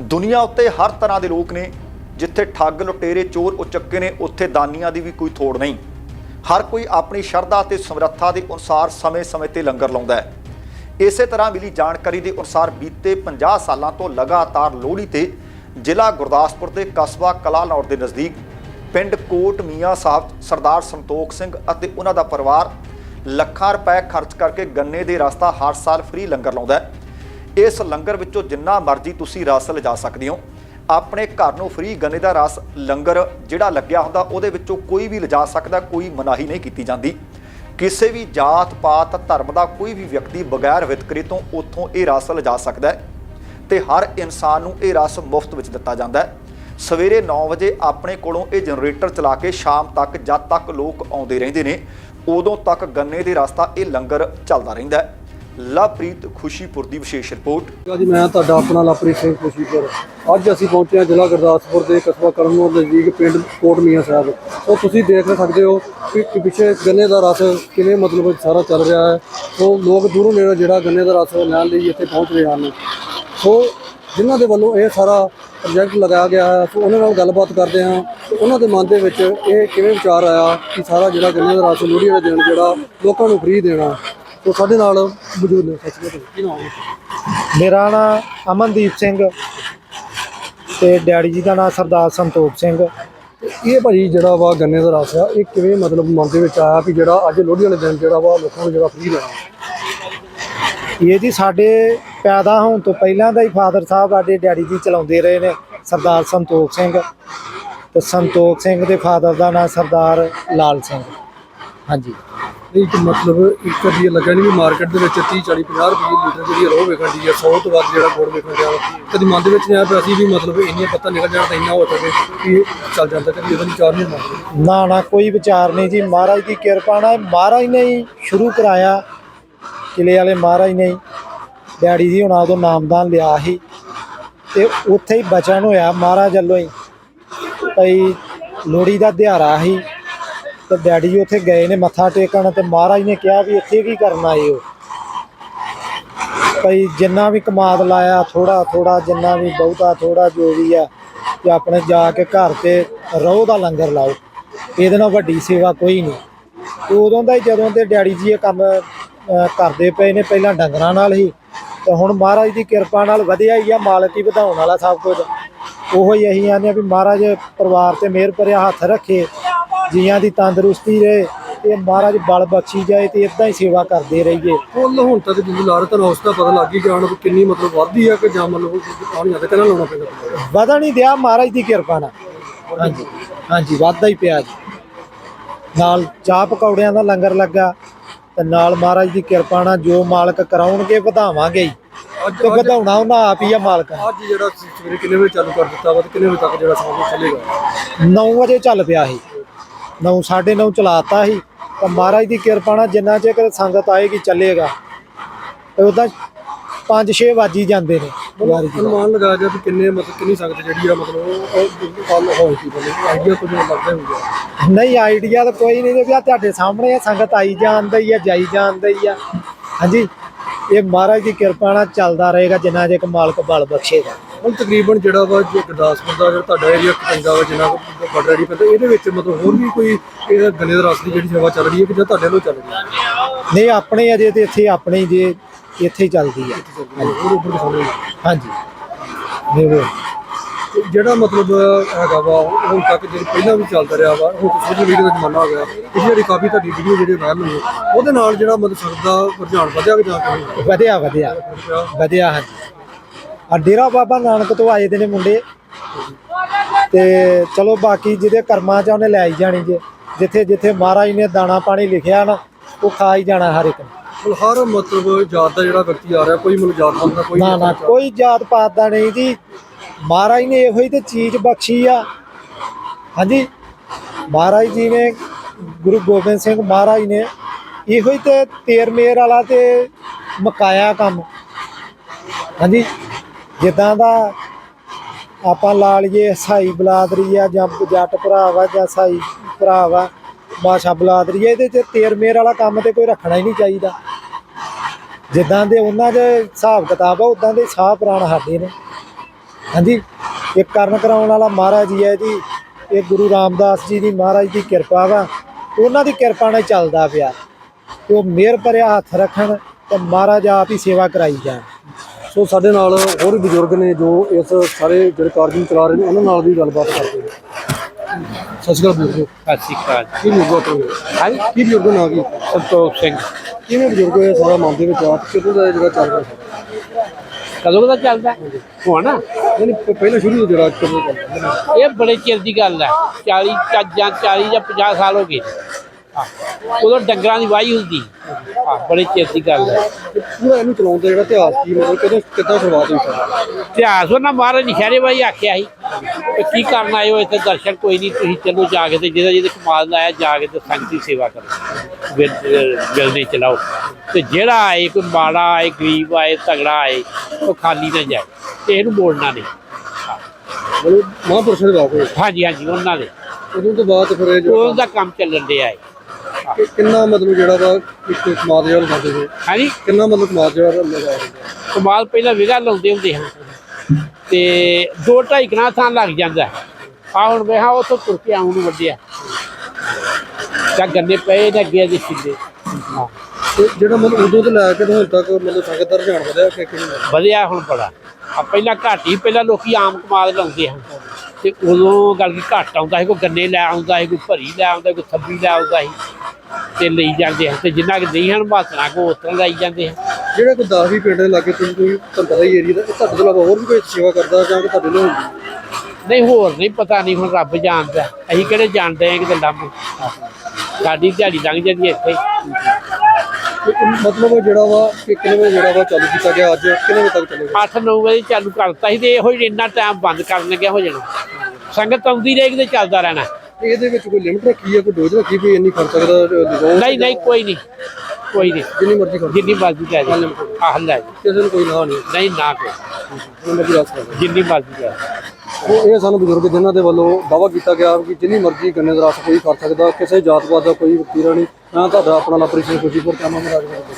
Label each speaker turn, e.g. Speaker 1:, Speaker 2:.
Speaker 1: ਦੁਨੀਆ ਉੱਤੇ ਹਰ ਤਰ੍ਹਾਂ ਦੇ ਲੋਕ ਨੇ, ਜਿੱਥੇ ਠੱਗ, ਲੁਟੇਰੇ, ਚੋਰ ਉਚੱਕੇ ਨੇ, ਉੱਥੇ ਦਾਨੀਆਂ ਦੀ ਵੀ ਕੋਈ ਥੋੜ ਨਹੀਂ। ਹਰ ਕੋਈ ਆਪਣੀ ਸ਼ਰਧਾ ਤੇ ਸਮਰੱਥਾ ਦੇ ਅਨੁਸਾਰ ਸਮੇਂ-ਸਮੇਂ ਤੇ ਲੰਗਰ ਲਾਉਂਦਾ ਹੈ। ਇਸੇ ਤਰ੍ਹਾਂ ਮਿਲੀ ਜਾਣਕਾਰੀ ਦੇ ਅਨੁਸਾਰ ਬੀਤੇ 50 ਸਾਲਾਂ ਤੋਂ ਲਗਾਤਾਰ ਲੋਹੜੀ ਤੇ ਜ਼ਿਲ੍ਹਾ ਗੁਰਦਾਸਪੁਰ ਦੇ ਕਸਬਾ ਕਲਾਨੌਰ ਦੇ ਨਜ਼ਦੀਕ ਪਿੰਡ ਕੋਟ ਮੀਆਂ ਸਾਹਿਬ, ਸਰਦਾਰ ਸੰਤੋਖ ਸਿੰਘ ਅਤੇ ਉਹਨਾਂ ਦਾ ਪਰਿਵਾਰ ਲੱਖਾਂ ਰੁਪਏ ਖਰਚ ਕਰਕੇ ਗੰਨੇ ਦੇ ਰਸਤਾ ਹਰ ਸਾਲ ਫ੍ਰੀ ਲੰਗਰ ਲਾਉਂਦਾ ਹੈ। ਇਸ ਲੰਗਰ ਵਿੱਚੋਂ ਜਿੰਨਾ ਮਰਜ਼ੀ ਤੁਸੀਂ ਰਸ ਲਿਜਾ ਸਕਦੇ ਹੋ। ਆਪਣੇ ਘਰ ਨੂੰ ਫ੍ਰੀ ਗੰਨੇ ਦਾ ਰਸ ਲੰਗਰ ਜਿਹੜਾ ਲੱਗਿਆ ਹੁੰਦਾ, ਉਹਦੇ ਵਿੱਚੋਂ ਕੋਈ ਵੀ ਲਿਜਾ ਸਕਦਾ, ਕੋਈ ਮਨਾਹੀ ਨਹੀਂ ਕੀਤੀ ਜਾਂਦੀ। ਕਿਸੇ ਵੀ ਜਾਤ, ਪਾਤ, ਧਰਮ ਦਾ ਕੋਈ ਵੀ ਵਿਅਕਤੀ ਬਗੈਰ ਵਿਤਕਰੇ ਤੋਂ ਉੱਥੋਂ ਇਹ ਰਸ ਲਿਜਾ ਸਕਦਾ ਹੈ ਤੇ ਹਰ ਇਨਸਾਨ ਨੂੰ ਇਹ ਰਸ ਮੁਫਤ ਵਿੱਚ ਦਿੱਤਾ ਜਾਂਦਾ ਹੈ। ਸਵੇਰੇ 9 ਵਜੇ ਆਪਣੇ ਕੋਲੋਂ ਇਹ ਜਨਰੇਟਰ ਚਲਾ ਕੇ ਸ਼ਾਮ ਤੱਕ ਜਦ ਤੱਕ ਲੋਕ ਆਉਂਦੇ ਰਹਿੰਦੇ ਨੇ, ਉਦੋਂ ਤੱਕ ਗੰਨੇ ਦੇ ਰਸਤਾ ਇਹ ਲੰਗਰ ਚੱਲਦਾ ਰਹਿੰਦਾ ਹੈ। ਲਵਪ੍ਰੀਤ ਖੁਸ਼ੀਪੁਰ ਦੀ ਵਿਸ਼ੇਸ਼ ਰਿਪੋਰਟ।
Speaker 2: ਜੀ, ਮੈਂ ਤੁਹਾਡਾ ਆਪਣਾ ਲਵਪ੍ਰੀਤ ਸਿੰਘ ਖੁਸ਼ੀਪੁਰ। ਅੱਜ ਅਸੀਂ ਪਹੁੰਚੇ ਹਾਂ ਜ਼ਿਲ੍ਹਾ ਗੁਰਦਾਸਪੁਰ ਦੇ ਕਸਬਾ ਕਰਮਨੌਰ ਨਜ਼ਦੀਕ ਪਿੰਡ ਕੋਟ ਮੀਆਂ ਸਾਹਿਬ। ਉਹ ਤੁਸੀਂ ਦੇਖ ਸਕਦੇ ਹੋ ਕਿ ਪਿੱਛੇ ਗੰਨੇ ਦਾ ਰਸ ਕਿਵੇਂ ਮਤਲਬ ਸਾਰਾ ਚੱਲ ਰਿਹਾ ਹੈ। ਸੋ ਲੋਕ ਦੂਰੋਂ ਨੇੜੇ ਜਿਹੜਾ ਗੰਨੇ ਦਾ ਰਸ ਲੈਣ ਲਈ ਇੱਥੇ ਪਹੁੰਚ ਰਹੇ ਹਨ। ਸੋ ਜਿਨ੍ਹਾਂ ਦੇ ਵੱਲੋਂ ਇਹ ਸਾਰਾ ਪ੍ਰੋਜੈਕਟ ਲਗਾਇਆ ਗਿਆ ਹੈ, ਸੋ ਉਹਨਾਂ ਨਾਲ ਗੱਲਬਾਤ ਕਰਦੇ ਹਾਂ। ਤੇ ਉਹਨਾਂ ਦੇ ਮਨ ਦੇ ਵਿੱਚ ਇਹ ਕਿਵੇਂ ਵਿਚਾਰ ਆਇਆ ਕਿ ਸਾਰਾ ਜਿਹੜਾ ਗੰਨੇ ਦਾ ਰਸ ਲੋਹੜੀ ਵਾਲੇ ਦਿਨ ਜਿਹੜਾ ਲੋਕਾਂ ਨੂੰ ਫ੍ਰੀ ਦੇਣਾ। ਸੋ ਸਾਡੇ ਨਾਲ ਮੌਜੂਦ ਨੇ। ਸਤਿ ਸ਼੍ਰੀ ਅਕਾਲ ਕੀ ਨਾਮ ਹੈ
Speaker 3: ਮੇਰਾ ਨਾਮ ਅਮਨਦੀਪ ਸਿੰਘ ਤੇ ਡੈਡੀ ਜੀ ਦਾ ਨਾਮ ਸਰਦਾਰ ਸੰਤੋਖ ਸਿੰਘ।
Speaker 2: ਇਹ ਭਾਜੀ ਜਿਹੜਾ ਵਾ ਗੰਨੇ ਦਾ ਰਸ ਆ ਇਹ ਕਿਵੇਂ ਮਤਲਬ ਮਨ ਦੇ ਵਿੱਚ ਆਇਆ ਕਿ ਜਿਹੜਾ ਅੱਜ ਲੋਹੜੀ ਵਾਲੇ ਦਿਨ ਜਿਹੜਾ ਵਾ ਲੋਕਾਂ ਨੂੰ ਜਿਹੜਾ ਫ੍ਰੀ ਲੈਣਾ
Speaker 3: ਇਹ ਜੀ ਸਾਡੇ ਪੈਦਾ ਹੋਣ ਤੋਂ ਪਹਿਲਾਂ ਦਾ ਹੀ ਫਾਦਰ ਸਾਹਿਬ ਸਾਡੇ ਡੈਡੀ ਜੀ ਚਲਾਉਂਦੇ ਰਹੇ ਨੇ ਸਰਦਾਰ ਸੰਤੋਖ ਸਿੰਘ ਤੇ ਸੰਤੋਖ ਸਿੰਘ ਦੇ ਫਾਦਰ ਦਾ ਨਾਮ ਸਰਦਾਰ ਲਾਲ ਸਿੰਘ। ਹਾਂਜੀ।
Speaker 2: ਇੱਕ ਮਤਲਬ ਇੱਕ ਦੀ ਲੱਗਾ ਨਹੀਂ ਵੀ ਮਾਰਕੀਟ ਦੇ ਵਿੱਚ 30 40 50 ਰੁਪਏ ਲੀਟਰ ਜਿਹੜੀ ਰੋਹ ਵੇਖਣ ਦੀ ਹੈ 100 ਤੋਂ ਵੱਧ ਜਿਹੜਾ ਗੁੜ ਵੇਖਣ ਗਿਆ ਕਦੀ ਮਨ ਦੇ ਵਿੱਚ ਨਹੀਂ ਆਇਆ ਵੀ ਅਸੀਂ ਵੀ ਮਤਲਬ ਇੰਨੀਆਂ ਪੱਤਾ ਨਿਕਲ ਜਾਣ ਤਾਂ ਇੰਨਾ ਹੋ ਸਕੇ ਕਿ ਚੱਲ ਜਾਂਦਾ, ਕਦੀ ਉਹਦਾ ਵਿਚਾਰ ਨਹੀਂ ਮੰਨਦੇ
Speaker 3: ਨਾ ਨਾ, ਕੋਈ ਵਿਚਾਰ ਨਹੀਂ ਜੀ। ਮਹਾਰਾਜ ਦੀ ਕਿਰਪਾ ਨਾਲ ਮਹਾਰਾਜ ਨੇ ਹੀ ਸ਼ੁਰੂ ਕਰਾਇਆ। ਕਿਲੇ ਵਾਲੇ ਮਹਾਰਾਜ ਨੇ ਹੀ। ਡੈਡੀ ਜੀ ਹੁਣਾਂ ਤੋਂ ਨਾਮਦਾਨ ਲਿਆ ਸੀ। ਤੇ ਉੱਥੇ ਹੀ ਬਚਨ ਹੋਇਆ ਮਹਾਰਾਜ ਵੱਲੋਂ ਹੀ। ਭਈ ਲੋਹੜੀ ਦਾ ਦਿਹਾੜਾ ਸੀ। ਤੇ ਡੈਡੀ ਜੀ ਉੱਥੇ ਗਏ ਨੇ ਮੱਥਾ ਟੇਕਣ ਤੇ ਮਹਾਰਾਜ ਨੇ ਕਿਹਾ ਵੀ ਇੱਥੇ ਕੀ ਕਰਨ ਆਏ ਹੋ ਭਈ ਜਿੰਨਾ ਵੀ ਕਮਾਦ ਲਾਇਆ ਥੋੜਾ ਥੋੜਾ ਜਿੰਨਾ ਵੀ ਬਹੁਤਾ ਥੋੜਾ ਜੋ ਵੀ ਆ, ਤੇ ਆਪਣੇ ਜਾ ਕੇ ਘਰ ਤੇ ਰੋਹ ਦਾ ਲੰਗਰ ਲਾਓ। ਇਹਦੇ ਨਾਲ ਵੱਡੀ ਸੇਵਾ ਕੋਈ ਨਹੀਂ। ਤੇ ਉਦੋਂ ਦਾ ਹੀ ਜਦੋਂ ਦੇ ਡੈਡੀ ਜੀ ਇਹ ਕੰਮ ਕਰਦੇ ਪਏ ਨੇ, ਪਹਿਲਾਂ ਡੰਗਰਾਂ ਨਾਲ ਹੀ, ਤੇ ਹੁਣ ਮਹਾਰਾਜ ਦੀ ਕਿਰਪਾ ਨਾਲ ਵਧਿਆ ਹੀ ਆ, ਮਾਲਕ ਹੀ ਵਧਾਉਣ ਵਾਲਾ ਸਭ ਕੁਝ। ਉਹੋ ਹੀ ਅਸੀਂ ਆਨੇ ਆ ਵੀ ਮਹਾਰਾਜ ਪਰਿਵਾਰ ਤੇ ਮਿਹਰ ਭਰਿਆ ਹੱਥ ਰੱਖੇ ਜੀਆਂ ਦੀ ਤੰਦਰੁਸਤੀ ਰਹੇ ਤੇ ਮਹਾਰਾਜ ਬਲ ਬਖਸ਼ੀ ਜਾਏ ਤੇ ਇਦਾਂ ਹੀ ਸੇਵਾ ਕਰਦੇ ਰਹੀਏ।
Speaker 2: ਫੁੱਲ ਹੁਣ ਤੱਕ ਜਿੰਨੀ ਲਾਰ ਤਾਂ ਉਸ ਦਾ ਪਤਾ ਲੱਗ ਹੀ ਜਾਣ ਵੀ ਕਿੰਨੀ ਮਤਲਬ ਵੱਧਦੀ ਆ ਕਿ ਜਾਂ ਮਤਲਬ ਪਾਣੀ ਹੱਦ ਕਿਹਨਾਂ ਲਾਉਣਾ ਪੈਂਦਾ
Speaker 3: ਵਧਾ ਨਹੀਂ ਦਿਆ ਮਹਾਰਾਜ ਦੀ ਕਿਰਪਾ ਨਾਲ। ਹਾਂਜੀ ਹਾਂਜੀ ਵਾਧਾ ਹੀ ਪਿਆ ਜੀ। ਨਾਲ ਚਾਹ ਪਕੌੜਿਆਂ ਦਾ ਲੰਗਰ ਲੱਗਾ ਤੇ ਨਾਲ ਮਹਾਰਾਜ ਦੀ ਕਿਰਪਾ ਨਾਲ ਜੋ ਮਾਲਕ ਕਰਾਉਣਗੇ ਵਧਾਵਾਂਗੇ ਹੀ।
Speaker 2: ਅੱਜ
Speaker 3: ਤੇ ਵਧਾਉਣਾ ਉਹਨਾਂ ਆਪ ਹੀ ਆ ਮਾਲਕ।
Speaker 2: ਅੱਜ ਜਿਹੜਾ ਸਵੇਰੇ ਕਿੰਨੇ ਵਜੇ ਚਾਲੂ ਕਰ ਦਿੱਤਾ ਵਾ ਤੇ ਕਿੰਨੇ ਵਜੇ ਤੱਕ ਜਿਹੜਾ ਸਮਾਂ ਚੱਲੇਗਾ?
Speaker 3: 9 ਵਜੇ ਚੱਲ ਪਿਆ ਸੀ। 9 9:30 ਚਲਾਤਾ ਸੀ। ਤਾਂ ਮਹਾਰਾਜ ਦੀ ਕਿਰਪਾ ਨਾਲ ਜਿੰਨਾ ਚਿਰ ਸੰਗਤ ਆਏਗੀ ਚੱਲੇਗਾ। ਤੇ ਉਦਾਂ 5-6 ਵੱਜ ਜਾਂਦੇ ਨੇ।
Speaker 2: ਅਨੁਮਾਨ ਲਗਾਇਆ ਜਾ ਵੀ ਕਿੰਨੇ ਮਤਲਬ ਕਿੰਨੀ ਸੰਗਤ ਜਿਹੜੀ ਆ ਮਤਲਬ ਉਹ ਕੱਲ ਹੋਈ ਸੀ ਮਤਲਬ। ਆਈਡੀਆ ਕੁਝ ਲੱਗਦਾ ਹੋਊਗਾ।
Speaker 3: ਨਹੀਂ ਆਈਡੀਆ ਤਾਂ ਕੋਈ ਨਹੀਂ ਵੀ ਆ ਤੁਹਾਡੇ ਸਾਹਮਣੇ ਆ ਸੰਗਤ ਆਈ ਜਾਂਦਾ ਆ ਜਾਈ ਜਾਂਦਾ ਆ। ਹਾਂਜੀ ਇਹ ਮਹਾਰਾਜ ਦੀ ਕਿਰਪਾ ਨਾਲ ਚੱਲਦਾ ਰਹੇਗਾ ਜਿੰਨਾ ਚਿਰ ਮਾਲਕ ਬਲ ਬਖਸ਼ੇਗਾ।
Speaker 2: ਹੁਣ ਤਕਰੀਬਨ ਜਿਹੜਾ ਵਾ ਜੋ ਗੁਰਦਾਸਪੁਰ ਦਾ ਜਿਹੜਾ ਤੁਹਾਡਾ ਏਰੀਆ ਪੈਂਦਾ ਵਾ ਜਿੰਨਾ ਬੜ ਰੈਡੀ ਪੈਂਦਾ ਇਹਦੇ ਵਿੱਚ ਮਤਲਬ ਹੋਰ ਵੀ ਕੋਈ ਇਹ ਗੰਨੇ ਦਾ ਰਸ ਦੀ ਜਿਹੜੀ ਸੇਵਾ ਚੱਲ ਰਹੀ ਹੈ ਕਿ ਜਾਂ ਤੁਹਾਡੇ ਵੱਲੋਂ ਚੱਲ ਰਹੀ ਹੈ?
Speaker 3: ਨਹੀਂ ਆਪਣੇ ਅਜੇ ਤੇ ਇੱਥੇ ਆਪਣੇ ਹੀ ਜੇ ਇੱਥੇ ਹੀ ਚੱਲਦੀ ਆ
Speaker 2: ਹੋਰ ਉੱਪਰ ਦਿਖਾਉਂਦੇ ਨੇ।
Speaker 3: ਹਾਂਜੀ।
Speaker 2: ਤੇ ਜਿਹੜਾ ਮਤਲਬ ਹੈਗਾ ਵਾ ਹੁਣ ਤੱਕ ਜਿਹੜੀ ਪਹਿਲਾਂ ਵੀ ਚੱਲਦਾ ਰਿਹਾ ਵਾ ਹੁਣ ਸੋਸ਼ਲ ਮੀਡੀਆ ਦਾ ਜ਼ਮਾਨਾ ਆ ਗਿਆ ਇਹ ਜਿਹੜੀ ਕਾਫੀ ਤੁਹਾਡੀ ਵੀਡੀਓ ਜਿਹੜੇ ਵਾਇਰਲ ਹੋਈ ਹੈ, ਉਹਦੇ ਨਾਲ ਜਿਹੜਾ ਮਤਲਬ ਸੰਗਤ ਦਾ ਰੁਝਾਨ ਵਧਿਆ ਕਿ ਜਾਂ ਕਿਵੇਂ?
Speaker 3: ਵਧਿਆ। ਵਧਿਆ। ਵਧਿਆ ਹਾਂਜੀ। ਆ ਡੇਰਾ ਬਾਬਾ ਨਾਨਕ ਤੋਂ ਆਏ ਦੇ ਨੇ ਮੁੰਡੇ। ਤੇ ਚਲੋ ਬਾਕੀ ਜਿਹਦੇ ਕਰਮਾਂ ਚ ਉਹਨੇ ਲੈ ਹੀ ਜਾਣੀ ਜੇ। ਜਿੱਥੇ ਜਿੱਥੇ ਮਹਾਰਾਜ ਨੇ ਦਾਣਾ ਪਾਣੀ ਲਿਖਿਆ ਨਾ ਉਹ ਖਾ ਹੀ ਜਾਣਾ ਹਰ ਇੱਕ ਨੇ।
Speaker 2: ਹਰ ਮਤਲਬ ਜਾਤ ਦਾ ਜਿਹੜਾ ਵਿਅਕਤੀ ਆ ਰਿਹਾ ਕੋਈ ਮਤਲਬ ਜਾਤ ਪਾਤ ਦਾ ਕੋਈ
Speaker 3: ਨਾ ਨਾ ਕੋਈ ਜਾਤ ਪਾਤ ਦਾ ਨਹੀਂ ਜੀ। ਮਹਾਰਾਜ ਨੇ ਇਹੋ ਹੀ ਤੇ ਚੀਜ਼ ਬਖਸ਼ੀ ਆ। ਹਾਂਜੀ? ਮਹਾਰਾਜ ਜੀ ਨੇ ਗੁਰੂ ਗੋਬਿੰਦ ਸਿੰਘ ਮਹਾਰਾਜ ਨੇ ਇਹੋ ਹੀ ਤੇ ਤੇਰ ਮੇਰ ਵਾਲਾ ਤੇ ਮਕਾਇਆ ਕੰਮ। ਹਾਂਜੀ? ਜਿੱਦਾਂ ਦਾ ਆਪਾਂ ਲਾ ਲਈਏ ਸਾਈ ਬਲਾਦਰੀ ਆ ਜਾਂ ਜੱਟ ਭਰਾ ਵਾ ਜਾਂ ਸਾਈ ਭਰਾ ਵਾ ਬਾਸ਼ਾ ਬਲਾਦਰੀ ਆ, ਇਹਦੇ ਚ ਤੇਰ ਮੇਰ ਵਾਲਾ ਕੰਮ ਤੇ ਕੋਈ ਰੱਖਣਾ ਹੀ ਨਹੀਂ ਚਾਹੀਦਾ। ਜਿੱਦਾਂ ਦੇ ਉਹਨਾਂ ਦੇ ਹਿਸਾਬ ਕਿਤਾਬ ਆ, ਉਦਾਂ ਦੇ ਸਾਹ ਪ੍ਰਾਣ ਸਾਡੇ ਨੇ। ਹਾਂਜੀ ਇਹ ਕਰਨ ਕਰਾਉਣ ਵਾਲਾ ਮਹਾਰਾਜ ਜੀ ਹੈ ਜੀ, ਇਹ ਗੁਰੂ ਰਾਮਦਾਸ ਜੀ ਦੀ ਮਹਾਰਾਜ ਦੀ ਕਿਰਪਾ ਵਾ, ਉਹਨਾਂ ਦੀ ਕਿਰਪਾ ਨਾਲ ਚੱਲਦਾ ਪਿਆ। ਤੇ ਉਹ ਮਿਹਰ ਭਰਿਆ ਹੱਥ ਰੱਖਣ ਤੇ ਮਹਾਰਾਜ ਆਪ ਹੀ ਸੇਵਾ ਕਰਾਈ ਜਾਣ।
Speaker 2: ਸੋ ਸਾਡੇ ਨਾਲ ਹੋਰ ਵੀ ਬਜ਼ੁਰਗ ਨੇ ਜੋ ਇਸ ਸਾਰੇ ਜਿਹੜੇ ਕਾਰਜ ਨੂੰ ਚਲਾ ਰਹੇ ਨੇ ਉਹਨਾਂ ਨਾਲ ਵੀ ਗੱਲਬਾਤ ਕਰਦੇ ਨੇ। ਸਤਿ ਸ਼੍ਰੀ ਅਕਾਲ ਬਜ਼ੁਰਗੋ।
Speaker 4: ਸਤਿ ਸ਼੍ਰੀ ਅਕਾਲ
Speaker 2: ਕੀ ਬਜ਼ੁਰਗੋ ਆਪਣੇ
Speaker 4: ਹਾਂਜੀ।
Speaker 2: ਕੀ ਬਜ਼ੁਰਗੋ ਨਾ ਕੀ
Speaker 4: ਸੰਤੋਖ ਸਿੰਘ।
Speaker 2: ਕਿਵੇਂ ਬਜ਼ੁਰਗੋ ਇਹ ਸਾਰਾ ਮਨ ਦੇ ਵਿੱਚ ਆ ਕਿਦੋਂ ਦਾ ਇਹ ਜਿਹੜਾ ਚੱਲ ਰਿਹਾ?
Speaker 4: ਕਦੋਂ ਦਾ ਚੱਲਦਾ? ਹੁਣ
Speaker 2: ਪ- ਪਹਿਲਾਂ ਸ਼ੁਰੂ ਤੋਂ ਜਿਹੜਾ ਕਦੋਂ ਚੱਲਦਾ
Speaker 4: ਇਹ ਬੜੇ ਚਿਰ ਦੀ ਗੱਲ ਹੈ। 40 ਚੱਜ ਜਾਂ 40 ਜਾਂ 50 ਸਾਲ ਹੋ ਗਏ। ਉਦੋਂ ਡੰਗਰਾਂ ਦੀ ਵਾਹੀ ਹੁੰਦੀ। ਹਾਂ ਬੜੇ ਦੀ ਗੱਲ ਹੈ।
Speaker 2: ਤੇ ਪੂਰਾ ਇਹਨੂੰ ਚਲਾਉਣ ਦਾ ਜਿਹੜਾ ਇਤਿਹਾਸ ਕੀ ਮਤਲਬ ਕਦੋਂ ਕਿੱਦਾਂ ਸ਼ੁਰੂਆਤ ਹੋਈ ਸਾਰੀ?
Speaker 4: ਇਤਿਹਾਸ ਉਹਨਾਂ ਮਹਾਰਾਜ ਨਿਸ਼ਾਰੇ ਬਾਈ ਆਖਿਆ ਸੀ ਕਿ ਕੀ ਕਰਨ ਆਏ ਹੋ ਇੱਥੇ ਦਰਸ਼ਨ ਕੋਈ ਨਹੀਂ ਤੁਸੀਂ ਚਲੋ ਜਾ ਕੇ ਤੇ ਜਿਹਦਾ ਜਿਹਦੇ ਕਮਾਲ ਦਾ ਆਇਆ ਜਾ ਕੇ ਤੇ ਸੰਗਤ ਦੀ ਸੇਵਾ ਕਰੋ। ਜਲਦੀ ਚਲਾਓ। ਤੇ ਜਿਹੜਾ ਆਏ ਕੋਈ ਮਾੜਾ ਆਏ ਗਰੀਬ ਆਏ ਤਗੜਾ ਆਏ ਉਹ ਖਾਲੀ ਨਾ ਜਾਏ। ਤੇ ਇਹਨੂੰ ਮੋੜਨਾ ਨਹੀਂ।
Speaker 2: ਮਤਲਬ ਮਹਾਂਪੁਰਸ਼ਾਂ ਦੇ ਹੋਏ।
Speaker 4: ਹਾਂਜੀ ਹਾਂਜੀ ਉਹਨਾਂ ਦੇ।
Speaker 2: ਉਦੋਂ ਤੋਂ ਬਾਅਦ ਫਿਰ ਇਹ ਜਿਹੜਾ
Speaker 4: ਉਹ ਦਾ ਕੰਮ ਚੱਲਣ ਡਿਆ ਹੈ।
Speaker 2: ਕਿ- ਕਿੰਨਾ ਮਤਲਬ ਜਿਹੜਾ ਵਾ ਇੱਕ ਸਮਾਜ ਜਿਹੜਾ ਲਾਉਂਦੇ ਨੇ?
Speaker 4: ਹਾਂਜੀ।
Speaker 2: ਕਿੰਨਾ ਮਤਲਬ ਸਮਾਜ ਜਿਹੜਾ ਲਗਾ ਰਹੇ
Speaker 4: ਕਮਾਲ ਪਹਿਲਾਂ ਵਿਗਾ ਲਾਉਂਦੇ ਹੁੰਦੇ ਹਾਂ ਤੇ ਦੋ ਢਾਈ ਕਨਾ ਥਾਂ ਲੱਗ ਜਾਂਦਾ। ਆ ਹੁਣ ਵੇਹਾ ਉਥੋਂ ਤੁਰ ਕੇ ਆਉਣ ਨੂੰ ਵੱਡਿਆ। ਤਾਂ ਗੰਨੇ ਪਏ ਨੇ ਅੱਗੇ ਦੇ ਸਿੱਧੇ।
Speaker 2: ਤੇ ਜਿਹੜਾ ਮਤਲਬ ਉਦੋਂ ਤੋਂ ਲੈ ਕੇ ਹੁਣ ਤੱਕ ਮਤਲਬ ਸੰਗਤ ਦਾ ਰੁਝਾਨ ਵਧਿਆ ਕਿ ਕਿਵੇਂ?
Speaker 4: ਵਧਿਆ ਹੁਣ ਬੜਾ। ਆ ਪਹਿਲਾਂ ਘੱਟ ਹੀ ਪਹਿਲਾਂ ਲੋਕੀ ਆਮ ਕਮਾਲ ਲਾਉਂਦੇ ਹਨ। ਤੇ ਉਦੋਂ ਗੱਲ ਕੀ ਘੱਟ ਆਉਂਦਾ ਸੀ ਕੋਈ ਗੰਨੇ ਲੈ ਆਉਂਦਾ ਸੀ ਕੋਈ ਭਰੀ ਲੈ ਆਉਂਦਾ ਕੋਈ ਥੱਬੀ ਲੈ ਆਉਂਦਾ ਸੀ। ਤੇ ਲਈ ਜਾਂਦੇ ਹਨ ਤੇ ਜਿੰਨਾ ਕਿ ਨਹੀਂ ਹਨ ਬਾਤਨਾ ਕੋ ਉਸ ਤਰ੍ਹਾਂ ਲਾਈ ਜਾਂਦੇ ਹਨ।
Speaker 2: ਜਿਹੜਾ ਕੋਈ 10 ਵੀ ਪਿੰਡ ਦੇ ਲਾਗੇ ਤੁਸੀਂ ਕੋਈ ਤੁਹਾਨੂੰ ਪਤਾ ਹੀ ਏਰੀਆ ਦਾ ਇਹ ਤੁਹਾਡੇ ਤੋਂ ਇਲਾਵਾ ਹੋਰ ਵੀ ਕੋਈ ਸੇਵਾ ਕਰਦਾ ਜਾਂ ਕਿ ਤੁਹਾਡੇ ਨਾਲ
Speaker 4: ਨਹੀਂ ਹੋਰ ਨਹੀਂ ਪਤਾ ਨਹੀਂ ਹੁਣ ਰੱਬ ਜਾਣਦਾ। ਅਸੀਂ ਕਿਹੜੇ ਜਾਣਦੇ ਆਂ ਕਿਤੇ ਲੱਭ ਸਾਡੀ ਦਿਹਾੜੀ ਲੰਘ ਜਾਂਦੀ ਹੈ ਇੱਥੇ। ਹੀ।
Speaker 2: ਮਤਲਬ ਜਿਹੜਾ ਵਾ ਕਿ ਕਿੰਨੇ ਵਜੇ ਜਿਹੜਾ ਵਾ ਚਾਲੂ ਕੀਤਾ ਗਿਆ ਅੱਜ? ਕਿੰਨੇ ਵਜੇ ਤੱਕ ਚੱਲੇਗਾ?
Speaker 4: 8-9 ਵਜੇ ਚਾਲੂ ਕਰਤਾ ਸੀ ਤੇ ਇਹੋ ਹੀ ਇੰਨਾ ਟਾਈਮ ਬੰਦ ਕਰਨ ਲੱਗਿਆ ਹੋ ਜਾਣਾ। ਸੰਗਤ ਆਉਂਦੀ ਰਹੇਗੀ ਤੇ ਚੱਲਦਾ ਰਹਿਣਾ।
Speaker 2: ਇਹਦੇ ਵਿੱਚ ਕੋਈ ਲਿਮਟ ਰੱਖੀ ਹੈ ਕੋਈ ਡੋਜ਼ ਰੱਖੀ ਵੀ ਇੰਨੀ ਖਰਚ ਸਕਦਾ
Speaker 4: ਨਹੀਂ ਨਹੀਂ ਕੋਈ ਨਹੀਂ ਕੋਈ ਨਹੀਂ।
Speaker 2: ਜਿੰਨੀ ਮਰਜ਼ੀ ਖਰਚ
Speaker 4: ਜਿੰਨੀ ਮਰਜ਼ੀ ਕਹਿ ਦੇ ਆਹ ਲੈ
Speaker 2: ਕਿਸੇ ਨੂੰ ਕੋਈ ਨਾ ਨਹੀਂ।
Speaker 4: ਨਹੀਂ ਨਾ ਕੋਈ।
Speaker 2: ਜਿੰਨੀ ਮਰਜ਼ੀ
Speaker 4: ਮਰਜ਼ੀ ਕਹਿ
Speaker 2: ਉਹ ਇਹ ਸਾਨੂੰ ਬਜ਼ੁਰਗ ਜਿਨ੍ਹਾਂ ਦੇ ਵੱਲੋਂ ਦਾਵਾ ਕੀਤਾ ਗਿਆ ਕਿ ਜਿੰਨੀ ਮਰਜ਼ੀ ਗੰਨੇ ਦਾ ਰਸ ਕੋਈ ਕਰ ਸਕਦਾ ਕਿਸੇ ਜਾਤ ਪਾਤ ਦਾ ਕੋਈ ਵਕੀਰਾ ਨਹੀਂ ਮੈਂ ਤੁਹਾਡਾ ਆਪਣਾ ਲਪਰੀ ਸਿੰਘ ਖੁਸ਼ੀਪੁਰ ਕਾਮਾ ਮਹਾਰਾਜ